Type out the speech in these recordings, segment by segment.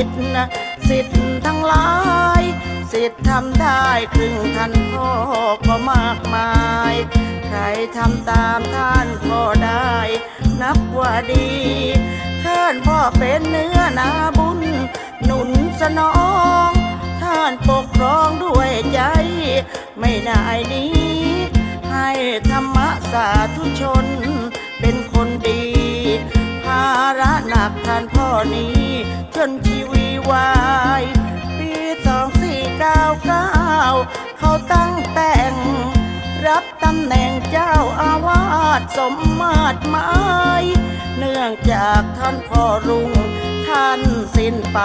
สิทธิ์นะสิทธิ์ทั้งหลาย สิทธิ์ทำได้ครึ่งท่านพ่อก็มากมาย ใครทำตามท่านก็ได้ นับว่าดี ท่านพ่อเป็นเนื้อนาบุญ หนุนสนอง ท่านปกครองด้วยใจ ไม่ได้นี้ ให้ธรรมะสาธุชน เป็นคนดี ระหนักท่านพ่อนี้ จนชีวีวาย ปีสองสี่เก้าเก้าเขาตั้งแต่ง รับตำแหน่งเจ้าอาวาสสมมาตรหมายเนื่องจากท่านพ่อรุ่งท่านสิ้นไป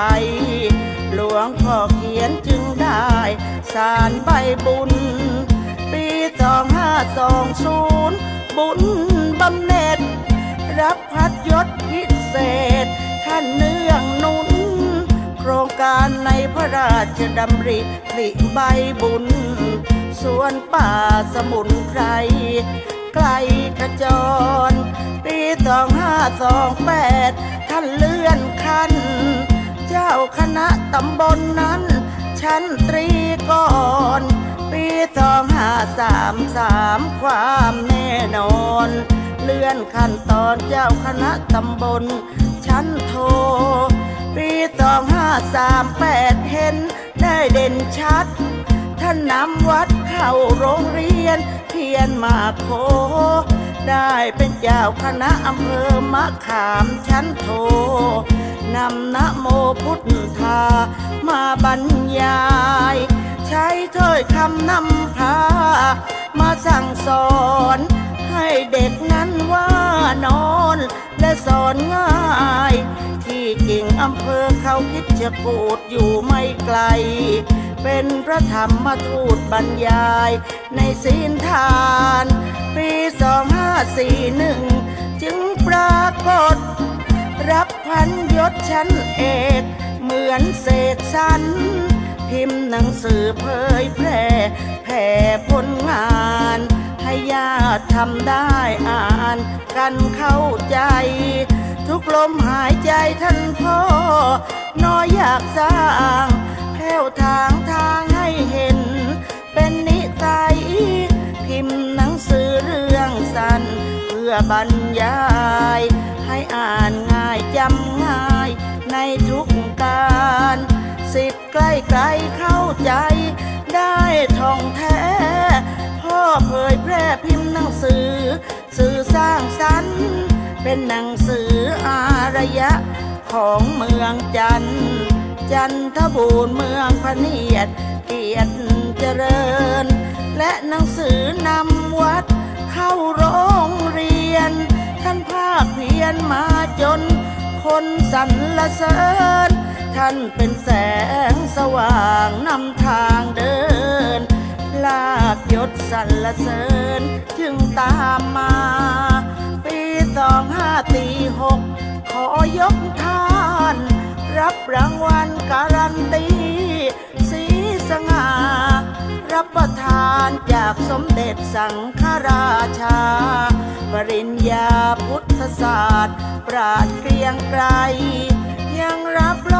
หลวงพ่อเขียนจึงได้สารใบบุญ ปีสองห้าสองศูนย์บุญบำเหน็จรับพัดยศพิ เศษท่านเนื่องนุนโครงการในพระราชดำริผลิใบบุญ สวนป่าสมุนไพรไกลขจร ปีสองห้าสองแปดท่านเลื่อนขั้น เจ้าคณะตำบลนนั้น ชั้นตรีก่อน ปีสองห้าสามสามความแน่นอน เลื่อนขั้นตอนเจ้าคณะตำบล ชั้นโท ปีสองห้าสามแปดเห็นได้เด่นชัด ท่านนำวัดเข้าโรงเรียนเพียนมาโค ได้เป็นเจ้าคณะอำเภอมะขามชั้นโทนำนะโมพุทธามาบรรยาย ใช้ถ้อยคำนำพามาสั่งสอน ให้เด็กนั้นว่านอนและสอนง่าย ที่กิ่งอำเภอเขาคิดจะกูดอยู่ไม่ไกล เป็นพระธรรมทูตบรรยาย ในศีลทาน ปีสองห้าสี่หนึ่งจึงปรากฏ รับพันยศชั้นเอก เหมือนเสกสรรพิมพ์หนังสือเผยแพร่แผ่ผลงาน ญาติทำได้อ่านกันเข้าใจ ทุกลมหายใจท่านพ่อ น้อยอยากสร้างแผ้วทางทางให้เห็น เป็นนิสัยพิมพ์หนังสือเรื่องสั้นเพื่อบรรยาย ให้อ่านง่ายจำง่ายในทุกการ สิทธิ์ใกล้ไกลเข้าใจได้ท่องแท้ เผยแพร่พิมพ์หนังสือ สื่อสร้างสรรค์เป็นหนังสืออารยะของเมืองจันทร์จันทบูรณ์เมืองพะเนียดเกียรติเจริญ และหนังสือนำวัดเข้าโรงเรียน ท่านภาคเพียนมาจน คนสรรเสริญ ท่านเป็นแสงสว่างนำทาง บยศสรรเสริญจึงตามมา ปีสองห้าตีหกขอยกทาน รับรางวัลการันตีสีสง่ารับประทานจากสมเด็จสังฆราชา ปริญญาพุทธศาสตร์ ปราดเกรียงไกรยังรับโล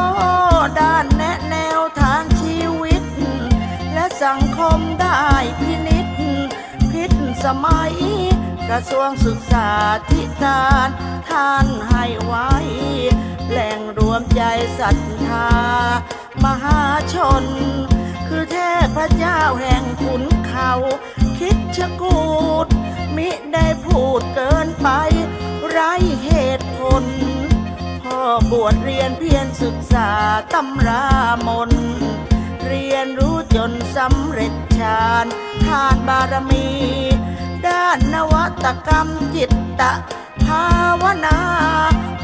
ด้านแนะแนวทางชีวิต และสังคมได้ สมัย กระทรวงศึกษาธิการท่านให้ไว้ แหล่งรวมใจศรัทธามหาชน คือเทพเจ้าแห่งขุนเขา คิดชะกูด มิได้พูดเกินไป ไรเหตุผลพ่อบวชเรียนเพียรศึกษาตำรามน เรียนรู้จนสำเร็จฌานทานบารมี ด้านนวัตกรรมจิตตะภาวนา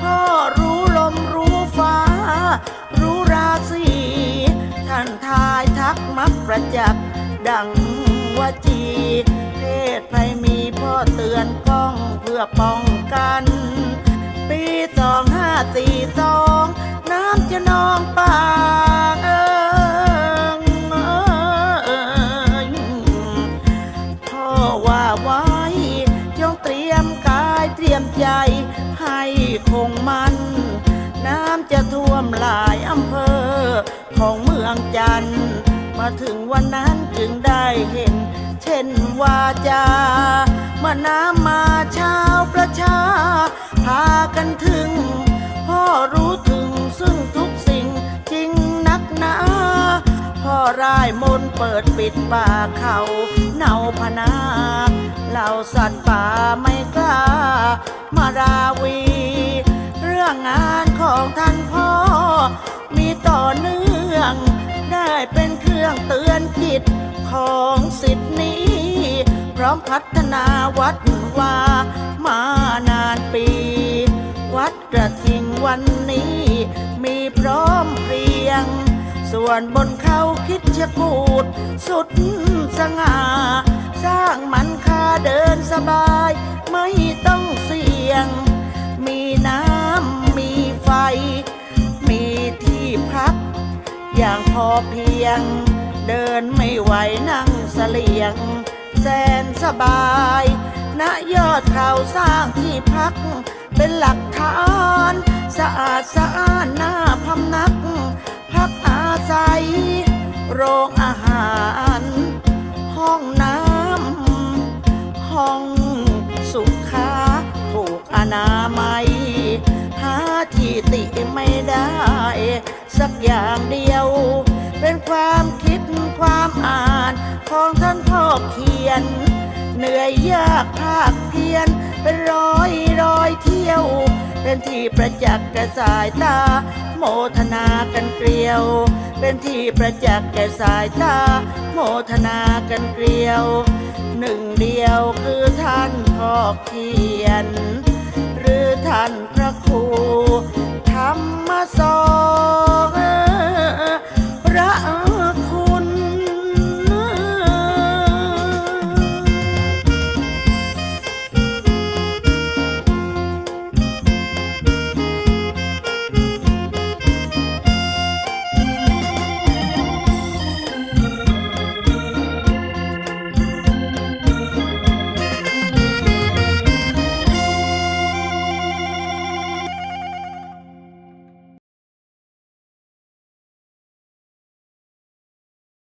พ่อรู้ลมรู้ฟ้า รู้ราศีท่านทายทักมักประจักษ์ดังวจีเพศภัยมีพ่อเตือนก้องเพื่อป้องกัน ปีสองห้าสี่สองน้ำจะนองปากเอิง มาถึงวันนั้นจึงได้เห็น เช่นวาจามื่อน้ำมาชาวประชา พากันถึง พ่อรู้ถึงซึ่งทุกสิ่งจริงนักหนา พ่อร่ายมนเปิดปิดป่าเขาเนาพนาเหล่าสัตว์ป่าไม่กล้า มาราวี เรื่องงานของท่านพ่อ มีต่อเนื่อง ได้เป็นเครื่องเตือนจิตของสิทธินี้ พร้อมพัฒนาวัดวามานานปี วัดกระทิงวันนี้ มีพร้อมเพรียง ส่วนบนเขาคิดชะกูด สุดสง่า สร้างมันคาเดินสบาย เพียง เดินไม่ไหวนั่งเสลียง แสนสบายณยอดเขาสร้างที่พัก เป็นหลักฐาน สะอาดสะอ้านน่าพำนัก พักอาศัย โรงอาหาร ห้องน้ำห้องสุขาถูกอนามัย หาที่ติไม่ได้ สักอย่างเดียว เป็นความคิดความอ่านของท่านพ่อเขียน เหนื่อยยากภาคเพียน เป็นร้อยร้อยเที่ยว เป็นที่ประจักษ์แก่สายตา โมทนากันเกลียว เป็นที่ประจักษ์แก่สายตา โมทนากันเกลียว หนึ่งเดียวคือท่านพ่อเขียน หรือท่านพระครูธรรมสอง Uh-uh.